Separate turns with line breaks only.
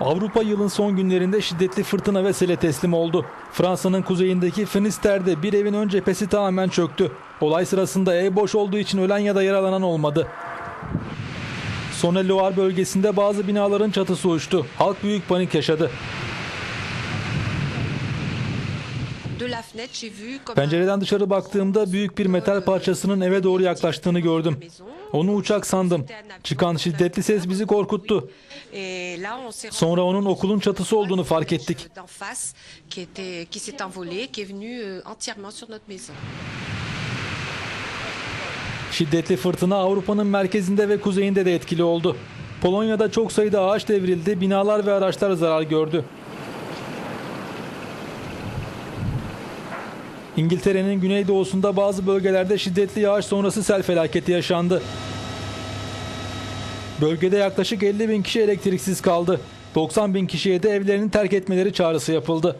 Avrupa yılın son günlerinde şiddetli fırtına ve sele teslim oldu. Fransa'nın kuzeyindeki Finister'de bir evin ön cephesi tamamen çöktü. Olay sırasında ev boş olduğu için ölen ya da yaralanan olmadı. Saône-et-Loire bölgesinde bazı binaların çatısı uçtu. Halk büyük panik yaşadı. Pencereden dışarı baktığımda büyük bir metal parçasının eve doğru yaklaştığını gördüm. Onu uçak sandım. Çıkan şiddetli ses bizi korkuttu. Sonra onun okulun çatısı olduğunu fark ettik. Şiddetli fırtına Avrupa'nın merkezinde ve kuzeyinde de etkili oldu. Polonya'da çok sayıda ağaç devrildi, binalar ve araçlar zarar gördü. İngiltere'nin güneydoğusunda bazı bölgelerde şiddetli yağış sonrası sel felaketi yaşandı. Bölgede yaklaşık 50 bin kişi elektriksiz kaldı. 90 bin kişiye de evlerini terk etmeleri çağrısı yapıldı.